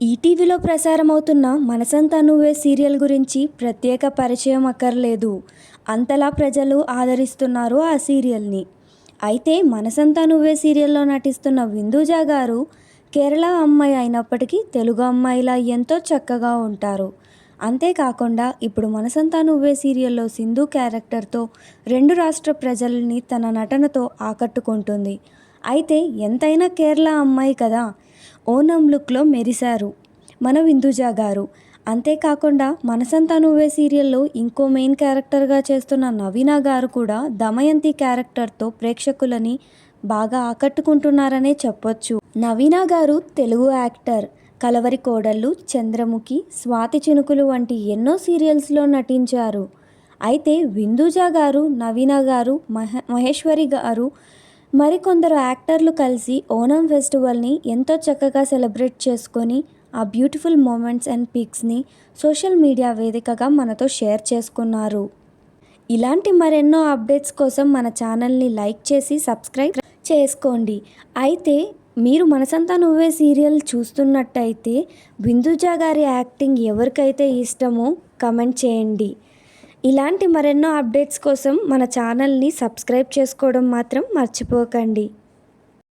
ఈటీవీలో ప్రసారమవుతున్న మనసంతా నువ్వే సీరియల్ గురించి ప్రత్యేక పరిచయం అక్కర్లేదు. అంతలా ప్రజలు ఆదరిస్తున్నారు ఆ సీరియల్ని. అయితే మనసంతా నువ్వే సీరియల్లో నటిస్తున్న విందూజా గారు కేరళ అమ్మాయి అయినప్పటికీ తెలుగు అమ్మాయిలా ఎంతో చక్కగా ఉంటారు. అంతేకాకుండా ఇప్పుడు మనసంతా నువ్వే సీరియల్లో సింధు క్యారెక్టర్తో రెండు రాష్ట్ర ప్రజల్ని తన నటనతో ఆకట్టుకుంటుంది. అయితే ఎంతైనా కేరళ అమ్మాయి కదా ఓనం లుక్లో మెరిశారు మన విందుజా గారు. అంతేకాకుండా మనసంతా నువ్వే సీరియల్లో ఇంకో మెయిన్ క్యారెక్టర్గా చేస్తున్న నవీనా గారు కూడా దమయంతి క్యారెక్టర్తో ప్రేక్షకులని బాగా ఆకట్టుకుంటున్నారనే చెప్పొచ్చు. నవీన గారు తెలుగు యాక్టర్ కలవరి కోడళ్ళు చంద్రముఖి స్వాతి చినుకులు వంటి ఎన్నో సీరియల్స్లో నటించారు. అయితే విందూజా గారు నవీన గారు మహ మహేశ్వరి గారు మరికొందరు యాక్టర్లు కలిసి ఓనం ఫెస్టివల్ని ఎంతో చక్కగా సెలబ్రేట్ చేసుకొని ఆ బ్యూటిఫుల్ మూమెంట్స్ అండ్ పిక్స్ని సోషల్ మీడియా వేదికగా మనతో షేర్ చేసుకున్నారు. ఇలాంటి మరెన్నో అప్డేట్స్ కోసం మన ఛానల్ని లైక్ చేసి సబ్స్క్రైబ్ చేసుకోండి. అయితే మీరు మనసంతా నువ్వే సీరియల్ చూస్తున్నట్టయితే బిందుజా గారి యాక్టింగ్ ఎవరికైతే ఇష్టమో కమెంట్ చేయండి. ఇలాంటి మరెన్నో అప్డేట్స్ కోసం మన ఛానల్ని సబ్స్క్రైబ్ చేసుకోవడం మాత్రం మర్చిపోకండి.